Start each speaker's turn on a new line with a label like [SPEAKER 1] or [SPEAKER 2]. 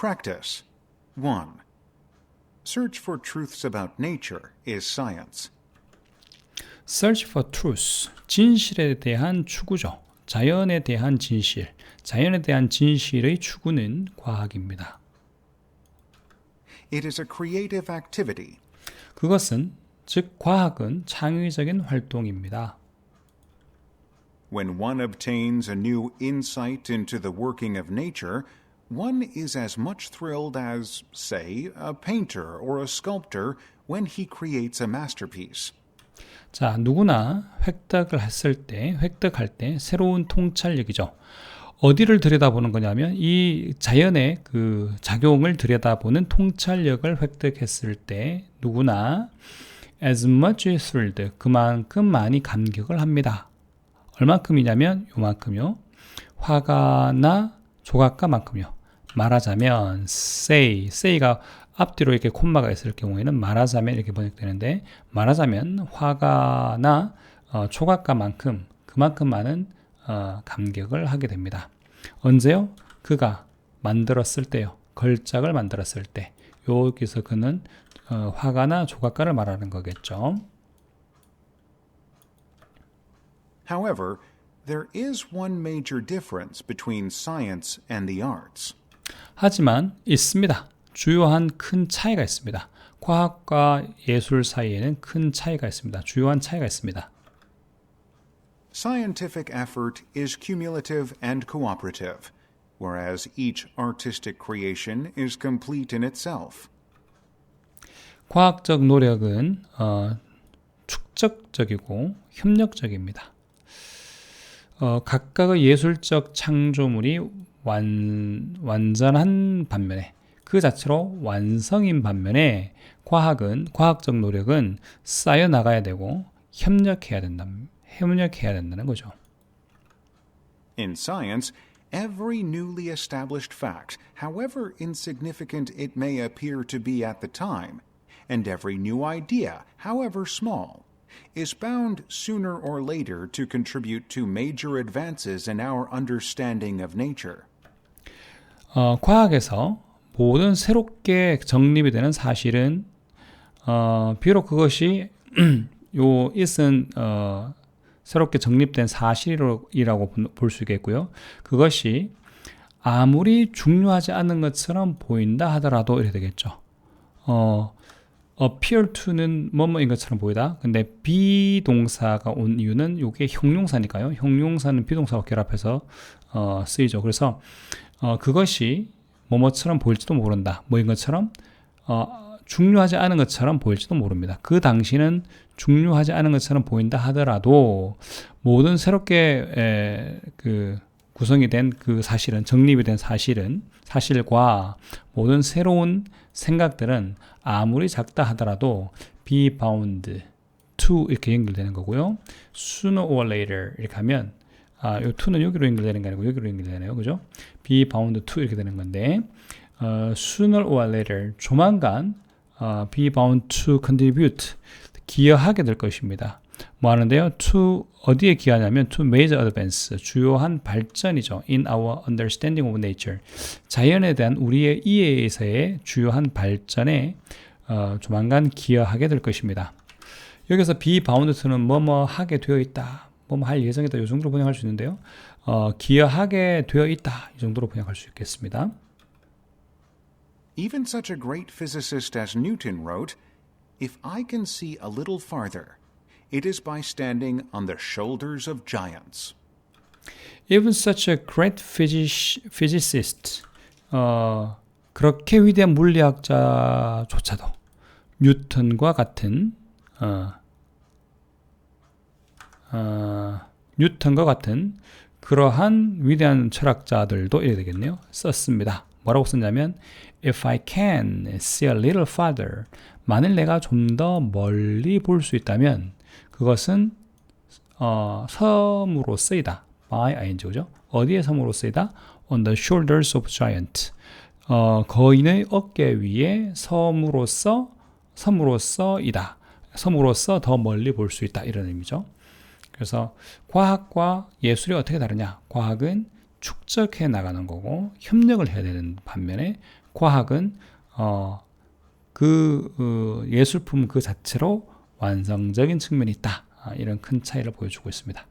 [SPEAKER 1] Practice 1. Search for truths about nature is science.
[SPEAKER 2] Search for truth. 진실에 대한 추구죠. 자연에 대한 진실. 자연에 대한 진실의 추구는 과학입니다.
[SPEAKER 1] It is a creative activity.
[SPEAKER 2] 그것은 즉 과학은 창의적인 활동입니다.
[SPEAKER 1] When one obtains a new insight into the working of nature, one is as much thrilled as, say, a painter or a sculptor when he creates a masterpiece.
[SPEAKER 2] 자, 누구나 획득을 했을 때, 획득할 때 새로운 통찰력이죠. 어디를 들여다보는 거냐면 이 자연의 그 작용을 들여다보는 통찰력을 획득했을 때 누구나 as much thrilled 그만큼 많이 감격을 합니다. 얼만큼이냐면 요만큼요. 화가 나 조각가만큼요. 말하자면 say, say가 앞뒤로 이렇게 콤마가 있을 경우에는 말하자면 이렇게 번역되는데 말하자면 화가 나 어, 조각가만큼 그만큼 많은 어, 감격을 하게 됩니다. 언제요? 그가 만들었을 때요. 걸작을 만들었을 때. 여기서 그는 어, 화가나 조각가를 말하는 거겠죠.
[SPEAKER 1] However, there is one major difference between science and the arts.
[SPEAKER 2] 하지만 있습니다. 주요한 큰 차이가 있습니다. 과학과 예술 사이에는 큰 차이가 있습니다. 주요한 차이가 있습니다.
[SPEAKER 1] Scientific effort is cumulative and cooperative, whereas each artistic creation is complete in itself.
[SPEAKER 2] 과학적 노력은 어, 축적적이고 협력적입니다. 어, 각각의 예술적 창조물이 완, 완전한 반면에 그 자체로 완성인 반면에 과학은 과학적 노력은 쌓여 나가야 되고 협력해야 된다. 협력해야 된다는 거죠.
[SPEAKER 1] In science, every newly established fact, however insignificant it may appear to be at the time, and every new idea, however small, is bound sooner or later to contribute to major advances in our understanding of nature.
[SPEAKER 2] 어, 과학에서 모든 새롭게 정립이 되는 사실은 어, 비록 그것이 요 있은 어, 새롭게 정립된 사실이라고 볼 수 있겠고요. 그것이 아무리 중요하지 않은 것처럼 보인다 하더라도 이래 되겠죠. 어, appear to는 뭐뭐인 것처럼 보이다. 근데 비동사가 온 이유는 이게 형용사니까요. 형용사는 비동사와 결합해서 어, 쓰이죠. 그래서 어, 그것이 뭐뭐처럼 보일지도 모른다. 뭐인 것처럼 어, 중요하지 않은 것처럼 보일지도 모릅니다. 그 당시는 중요하지 않은 것처럼 보인다 하더라도 모든 새롭게 에, 그 구성이 된 그 사실은 정립이 된 사실은 사실과 모든 새로운 생각들은 아무리 작다 하더라도 be bound to 이렇게 연결되는 거고요. sooner or later 이렇게 하면 아, 요 to는 여기로 연결되는 게 아니고 여기로 연결되네요. 그죠? be bound to 이렇게 되는 건데 어, sooner or later 조만간 어, be bound to contribute 기여하게 될 것입니다. 뭐 하는데요? to 어디에 기여하냐면 to major advance 주요한 발전이죠. in our understanding of nature 자연에 대한 우리의 이해에서의 주요한 발전에 어, 조만간 기여하게 될 것입니다. 여기서 be bound to는 뭐뭐 하게 되어 있다. 뭐뭐 할 예정이다. 이 정도로 번역할 수 있는데요. 어, 기여하게 되어 있다. 이 정도로 번역할 수 있겠습니다.
[SPEAKER 1] Even such a great physicist as Newton wrote, If I can see a little farther, it is by standing on the shoulders of giants.
[SPEAKER 2] Even such a great physic, physicist, 어, 그렇게 위대한 물리학자조차도 뉴턴과 같은 어, 어, 뉴턴과 같은 그러한 위대한 철학자들도 이래 되겠네요. 썼습니다. 뭐라고 썼냐면 If I can see a little farther 만일 내가 좀 더 멀리 볼 수 있다면 그것은 어, 섬으로 쓰이다. by ing죠. 어디에 섬으로 쓰이다? on the shoulders of giant. 어, 거인의 어깨 위에 섬으로서 섬으로서이다. 섬으로서 더 멀리 볼 수 있다. 이런 의미죠. 그래서 과학과 예술이 어떻게 다르냐? 과학은 축적해 나가는 거고 협력을 해야 되는 반면에 과학은 어, 그 어, 예술품 그 자체로 완성적인 측면이 있다. 아, 이런 큰 차이를 보여주고 있습니다.